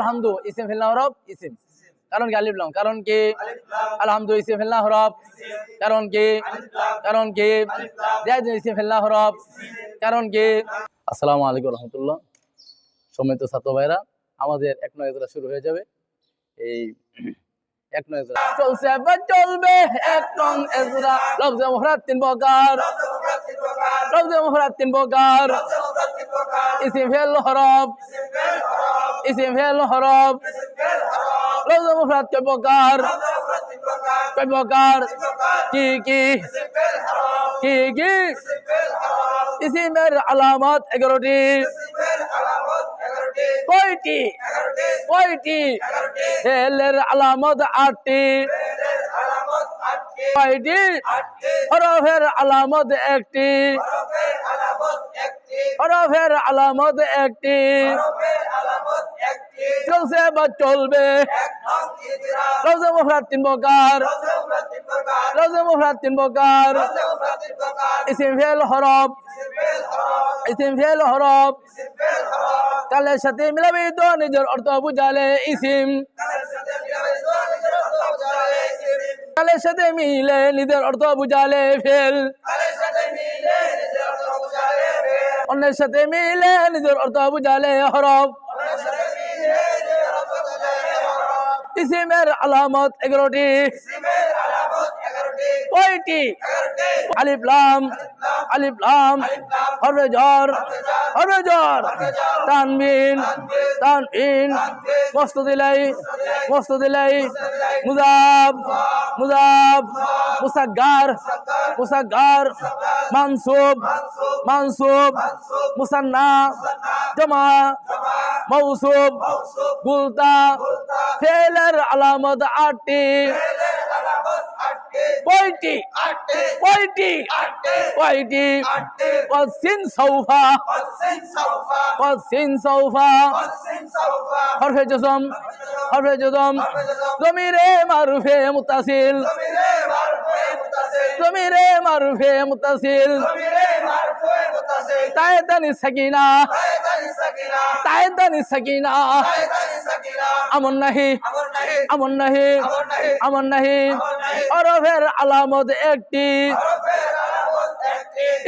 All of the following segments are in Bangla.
আলহামদু ইসিম হরফ, ইসিম। কারণ কি আলিফ লাম? কারণ কি? আলহামদু, ইসিম হরফ। কারণ কি? কারণ কি? জায়দ ইসিম হরফ। কারণ কি? আসসালামু আলাইকুম রহমতুল্লাহ। সম্মানিত ছাত্র ভাইরা আমাদের এক নয় শুরু হয়ে যাবে। এই এক নয় চলছে চলবে হরফ। ইসিম ফেল হরফ। লফজে মুফরাদ কয় প্রকার। কয় প্রকার। কি কি? কি কি? ইসিমের আলামত এগারোটি। কয়টি? কয়টি? ফেলের আলামত আটটি। কয়টি? হরফের আলামত একটি। হরফের আলামত একটি। চলছে বা চলবে। রোজে মুফরাদ তিন প্রকার। রোজে মুফরাদ তিন প্রকার। ইসিম ফেল হরফ। ইসিম ফেল হরফ। কালের সাথে মিলাবি তো নিজের অর্থ বুঝালে ইসিম। কালের সাথে মিলে নিজের অর্থ বুঝালে ফেল। অন্যের সাথে মিলে নিজের অর্থ বুঝালে হরফ। ইসিমের আলামত এগারোটি। কয়টি? আলিফ লাম। আলিফ লাম। হরফে জ্বর। হরফে জ্বর। তানবিন। তানবিন। মস্ত দিলাই মস্ত দিলাই মুজাব। মুজাব। মুসাগ্গার। মুসাগ্গার। মানসুব। মানসুব। মুসান্না। জমা। মৌসুব। গুলতা। ফেলের আলামত আটটি। কয়টি? কয়টি? কয়টি? কসিন সৌফা কসিন সৌফা হরফে জসম হরফে জসম জমিরে মারুফে মুতাসিল। জমিরে মারুফে মুতাসিল। তায়েদানি সাকিনা। তায়েদানি সাকিনা। আমন নাহি আমন নাহি আমন নাহি হরফের আলামত একটি।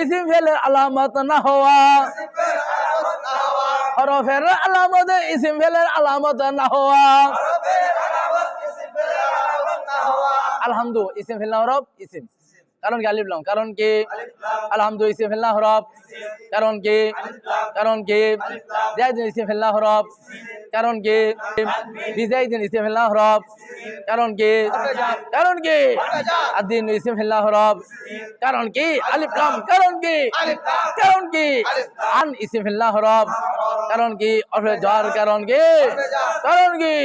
ইসিম ফেলের আলামত না হওয়া। হরফের আলামত ইসিম ফেলের আলামত না হওয়া। আলহামদু ইসিম ফিল্লাহ হরফ ইসিম। কারণ কি আলিফ লাম? কারণ কি? আলহামদু ইসিম ফিল্লাহ হরফ। কারণ কি? কারণ কি? ইসিম ফিল্লাহ হরফ। কারণ কি? বিজাইদিন ইসিম ফিল্লাহ হরফ কারণ কি? কারণ কি? আদিন ইসিম ফিল্লাহ হরফ কারণ কি? আলিফলাম কারণ কি? কারণ কি? আন ইসিম ফিল্লাহ হরফ কারণ কি? অর্থ জ্বর। কারণ কি? কারণ কি?